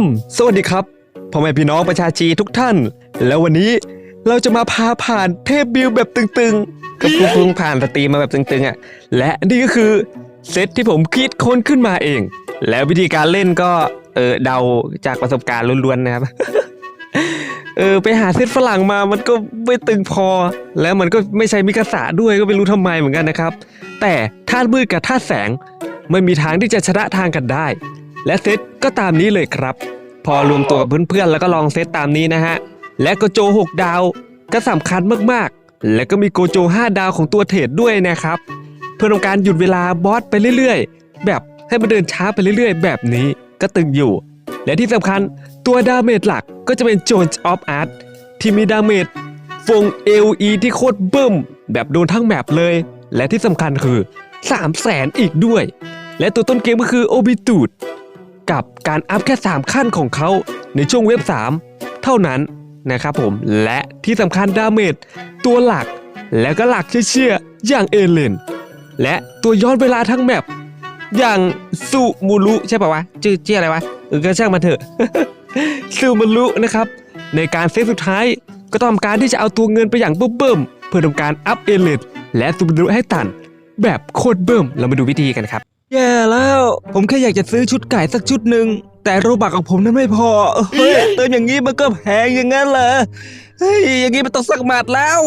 ม สวัสดีครับพ่อแม่พี่น้องประชาชีทุกท่าน แล้ววันนี้เราจะมาพาผ่านเทพบิลแบบตึงๆก็เพิ่งผ่านสตรีมมาแบบตึงๆอะ และนี่ก็คือเซตที่ผมคิดค้นขึ้นมาเอง แล้ววิธีการเล่นก็เออเดาจากประสบการณ์ล้วนๆนะครับ เออไปหาเซตฝรั่งมามันก็ไม่ตึงพอ แล้วมันก็ไม่ใช่มิกาสะด้วยก็ไม่รู้ทำไมเหมือนกันนะครับ แต่ธาตุมืดกับธาตุแสงไม่มีทางที่จะชนะทางกันได้ และเซตก็ตามนี้เลยครับ พอรวมตัวกับเพื่อนๆแล้วก็ลองเซตตามนี้นะฮะ และโกโจ 6 ดาว ก็สำคัญมากๆ และก็มีโกโจ 5 ดาวของตัวเทรดด้วยนะครับ เพื่อทำการหยุดเวลาบอสไปเรื่อยๆ แบบให้มันเดินช้าไปเรื่อยๆ แบบนี้ก็ตึงอยู่ และที่สำคัญตัวดาเมจหลักก็จะเป็น Jones of Art ที่มีดาเมจฟง LE ที่โคตรบิ่มแบบโดนทั้งแมปเลย และที่สำคัญคือ 3 0 0แสนอีกด้วย และตัวต้นเกมก็คือโอบิตูด กับการอัพแค่ 3 ขั้นของเขาในช่วงเว็บ 3 เท่านั้นนะครับผมและที่สำคัญดาเมจตัวหลัก แล้วก็หลักเชื่ออย่างเอเลนและตัวย้อนเวลาทั้งแมปอย่างซูมูรุใช่ป่าวะชื่อชื่ออะไรวะเออก็ช่างมันเถอะซูมูรุนะครับ ในการเซตสุดท้ายก็ต้องทำการที่จะเอาตัวเงินไปอย่างเบิ่มๆเพื่อทำการอัพเอเลนและซูมูรุให้ตัน แบบโคตรเบิ่มเรามาดูวิธีกันครับ แย่แล้ว ผมแค่อยากจะซื้อชุดไก่สักชุดหนึ่งแต่โรบักของผมนั้นไม่พอเฮ้ยเติมอย่างนี้มันก็แพงอย่างนั้นเหรอเฮ้ยอย่างนี้มันต้องสักหมัดแล้ว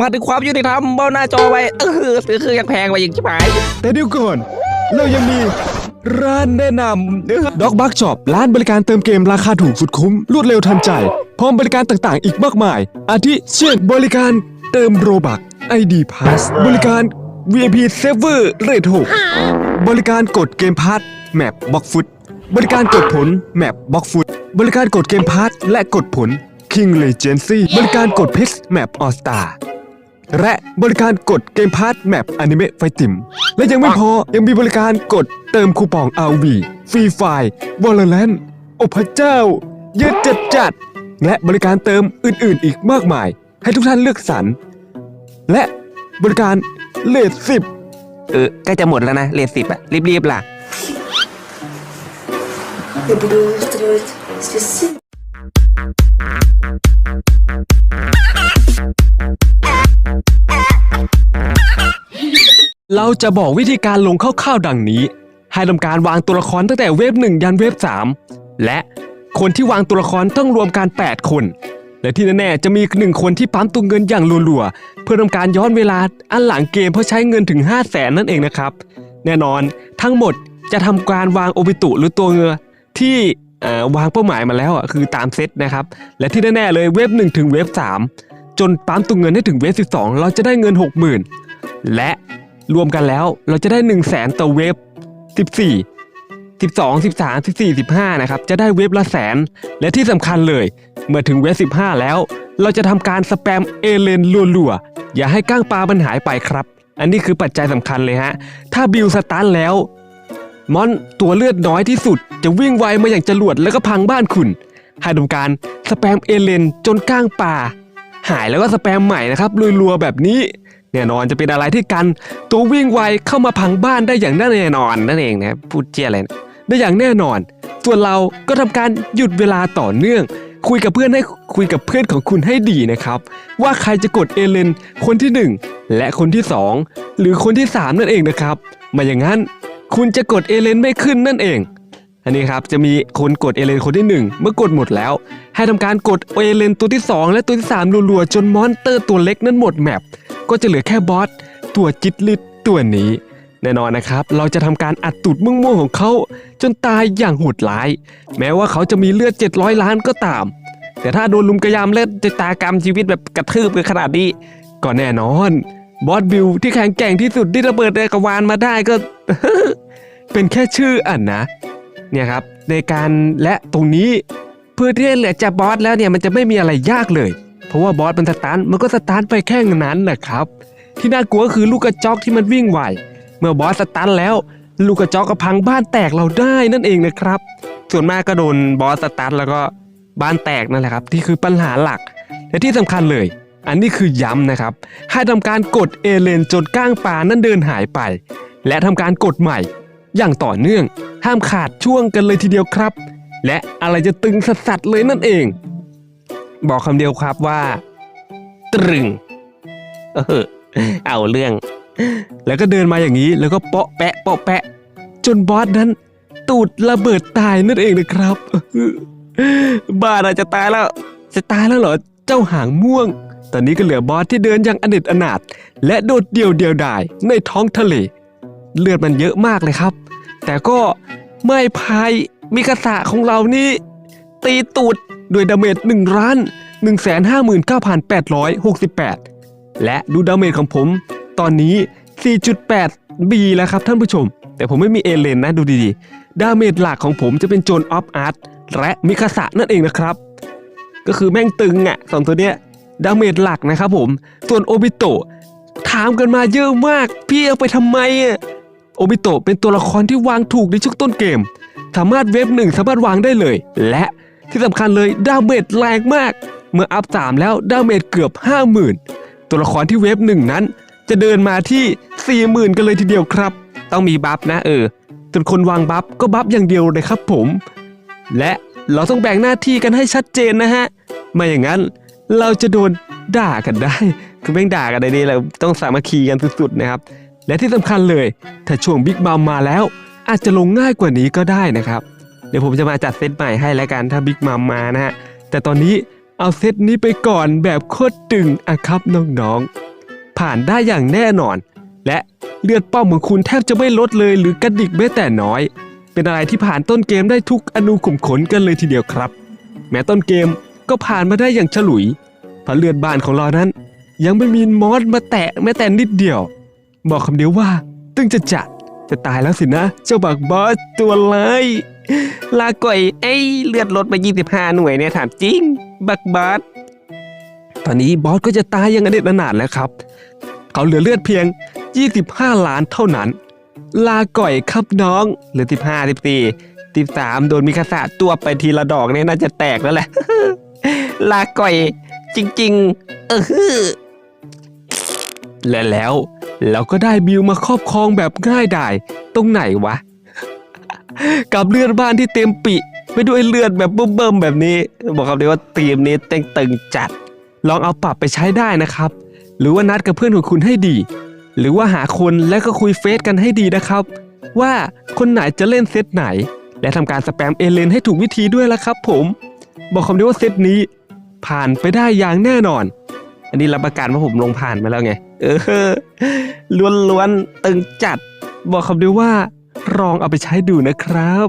มาถึงความยุติธรรมเบ้าหน้าจอไว้เออซื้อคือยังแพงไปอย่างชิบหาย แต่เดี๋ยวก่อนเรายังมีร้านแนะนำด็อกบักช็อปร้านบริการเติมเกมราคาถูกสุดคุ้ม รวดเร็วทันใจ พร้อมบริการต่างๆ อีกมากมาย อาทิเช่นบริการเติมโรบัก ID Pass บริการ VIP Server Rate 6บริการกดเกมพาร์ทแมปบ็อกฟุต บริการกดผลแมปบ็อกฟุต บริการกดเกมพาร์ทและกดผล King Legacy บริการกดเพชรแมปออสตาและบริการกดเกมพาร์ทแมปอนิเมะไฟติม และยังไม่พอยังมีบริการกดเติมคูปอง RV ฟรีไฟวอลเลนโอ้พระเจ้า เยอะจัดจัดๆและบริการเติมอื่นๆ อีกมากมาย ให้ทุกท่านเลือกสรร และบริการ เลทสิบเออใกล้จะหมดแล้วนะเลทสิบอะรีบๆล่ะ Я буду устраивать здесь сын. เราจะบอกวิธีการลงคร่าวๆดังนี้ ให้ทำการวางตัวละครตั้งแต่เวฟ1ยันเวฟ3 และคนที่วางตัวละครต้องรวมกัน 8 คน และที่แน่ๆจะมีหนึ่งคนที่ปั๊มตัวเงินอย่างรัวๆเพื่อทำการย้อนเวลาอันหลังเกมเพื่อใช้เงินถึง 5 0 0แสนนั่นเองนะครับ แน่นอนทั้งหมดจะทำการวางโอบิตุหรือตัวเงือที่วางเป้าหมายมาแล้วอะคือตามเซตนะครับ และที่แน่ๆเลยเวฟ1ถึงเวฟ3 จนปั๊มตัวเงินให้ถึงเวฟ12 เราจะได้เงิน 60,000 และรวมกันแล้วเราจะได้ 1 0 0 0 0แสนต่อเวฟ14 12 13 14 15 นะครับ จะได้เวฟละแสน และที่สำคัญเลย เมื่อถึงเวฟ15 แล้ว เราจะทำการสแปมเอเลนรัวๆ อย่าให้ก้างปลามันหายไปครับ อันนี้คือปัจจัยสำคัญเลยฮะ ถ้าบิลสตันแล้ว มอนตัวเลือดน้อยที่สุด จะวิ่งไวมาอย่างจรวดแล้วก็พังบ้านคุณ ให้ทำการสแปมเอเลนจนก้างป่าหายแล้วก็สแปมใหม่นะครับรัวๆแบบนี้แน่นอนจะเป็นอะไรที่กัน ตัววิ่งไวเข้ามาพังบ้านได้อย่างแน่นอนนั่นเองนะพูดเจี๊ยอะไรนะ ได้อย่างแน่นอน ส่วนเราก็ทำการหยุดเวลาต่อเนื่อง คุยกับเพื่อนให้คุยกับเพื่อนของคุณให้ดีนะครับ ว่าใครจะกดเอเลนคนที่หนึ่งและคนที่สองหรือคนที่สามนั่นเองนะครับมาอย่างนั้นคุณจะกดเอเลนไม่ขึ้นนั่นเองอันนี้ครับจะมีคนกดเอเลนคนที่ 1 เมื่อกดหมดแล้ว ให้ทำการกดเอเลนตัวที่ 2 และตัวที่ 3 รัวๆ จนมอนเตอร์ตัวเล็กนั้นหมดแมปก็จะเหลือแค่บอสตัวจิตลิดตัวนี้ แน่นอนนะครับ เราจะทำการอัดตูดม่วงๆของเขาจนตายอย่างโหดร้าย แม้ว่าเขาจะมีเลือด 700 ล้านก็ตาม แต่ถ้าโดนลุมกระยำและจะตากรรมชีวิตแบบกระทืบกันขนาดนี้ก็แน่นอน บอสบิลที่แข็งแกร่งที่สุดที่ระเบิดในกวานมาได้ก็ เป็นแค่ชื่ออะนะ เนี่ยครับในการและตรงนี้เพื่อที่เหลือจากบอสแล้วเนี่ยมันจะไม่มีอะไรยากเลย เพราะว่าบอสมันสตาร์ทมันก็สตาร์ทไปแค่นั้นนะครับ ที่น่ากลัวคือลูกกระจอกที่มันวิ่งไว เมื่อบอสสตาร์ทแล้ว ลูกกระจอกก็พังบ้านแตกเราได้นั่นเองนะครับ ส่วนมากก็โดนบอสสตาร์ทแล้วก็บ้านแตกนั่นแหละครับที่คือปัญหาหลัก และที่สำคัญเลย อันนี้คือย้ำนะครับ ให้ทำการกดเอเลนจนก้างปลานั้นเดินหายไป และทำการกดใหม่ อย่างต่อเนื่อง ห้ามขาดช่วงกันเลยทีเดียวครับ และอะไรจะตึงสัสๆเลยนั่นเอง บอกคำเดียวครับว่า ตรึง เออเอาเรื่อง แล้วก็เดินมาอย่างนี้แล้วก็เปาะแปะเปาะแปะ จนบอสนั้น ตูดระเบิดตายนั่นเองนะครับ บ้าเราจะตายแล้ว จะตายแล้วเหรอเจ้าหางม่วง ตอนนี้ก็เหลือบอสที่เดินอย่างอเนจอนาถและโดดเดี่ยวเดียวดายในท้องทะเล เลือดมันเยอะมากเลยครับ แต่ก็ไม่พายมิกาสะของเรานี่ ตีตูดด้วยดาเมจ1ล้าน159,868 และดูดาเมจของผม ตอนนี้ 4.8 B แล้วครับท่านผู้ชม แต่ผมไม่มีเอเลนนะดูดีๆ ดาเมจหลักของผมจะเป็นโจนออฟอาร์ตและมิคาสะนั่นเองนะครับ ก็คือแม่งตึงอะสองตัวเนี้ยดาเมจหลักนะครับผม ส่วนโอบิโตะถามกันมาเยอะมาก พี่เอาไปทำไมอะโอบิโตะเป็นตัวละครที่วางถูกในช่วงต้นเกม สามารถเวฟหนึ่งสามารถวางได้เลย และที่สำคัญเลยดาเมจแรงมาก เมื่ออัพ 3 แล้วดาเมจเกือบ 50,000 ตัวละครที่เวฟหนึ่งนั้น จะเดินมาที่ 40,000 กันเลยทีเดียวครับ ต้องมีบัฟนะเออจนคนวางบัฟก็บัฟอย่างเดียวเลยครับผม และเราต้องแบ่งหน้าที่กันให้ชัดเจนนะฮะ ไม่อย่างนั้นเราจะโดนด่ากันได้ คือแม่งด่ากันในนี้เราต้องสามัคคีกันสุดๆนะครับ และที่สำคัญเลย ถ้าช่วงบิ๊กบัมมาแล้ว อาจจะลงง่ายกว่านี้ก็ได้นะครับ เดี๋ยวผมจะมาจัดเซตใหม่ให้แล้วกันถ้าบิ๊กมัมมานะฮะ แต่ตอนนี้เอาเซตนี้ไปก่อนแบบโคตรตึงอะครับน้องๆ ผ่านได้อย่างแน่นอน และเลือดป้อมของคุณแทบจะไม่ลดเลยหรือกระดิกแม้แต่น้อย เป็นอะไรที่ผ่านต้นเกมได้ทุกอนูขุมขนกันเลยทีเดียวครับ แม้ต้นเกมก็ผ่านมาได้อย่างฉลุยเพราะเลือดบานของเรานั้น ยังไม่มีมอสมาแตะแม้แต่นิดเดียว บอกคำเดียวว่า ตึงจะจัดจะตายแล้วสินะ เจ้าบักบอสตัวเลยลาก่อยไอ้เลือดลดมา 25 หน่วยเนี่ยถามจริง บักบอส ตอนนี้บอสก็จะตายอยังอเด็ดอนาถแล้วครับ เขาเหลือเลือดเพียง 25 ล้านเท่านั้น ลาก่อยครับน้องเหลือ15 14 13โดนมิคาสะตัวไปทีละดอกเนี่ยน่าจะแตกแล้วแหละ ลาก่อยจริง ๆ เออฮือและแล้วเราก็ได้บิวมาครอบครองแบบง่ายดายตรงไหนวะ กับเลือดบ้านที่เต็มปิไปด้วยเลือดแบบเบิ่มๆแบบนี้ บอกคำเดียวว่าทีมนี้เต็งตึงจัด ลองเอาปรับไปใช้ได้นะครับ หรือว่านัดกับเพื่อนของคุณให้ดี หรือว่าหาคนแล้วก็คุยเฟซกันให้ดีนะครับ ว่าคนไหนจะเล่นเซตไหน และทำการสแปมเอเลนให้ถูกวิธีด้วยละครับ ผม บอกคำเดียวว่าเซตนี้ ผ่านไปได้อย่างแน่นอน อันนี้รับประกันว่าผมลงผ่านมาแล้วไง เออล้วนๆตึงจัด บอกคำเดียวว่าลองเอาไปใช้ดูนะครับ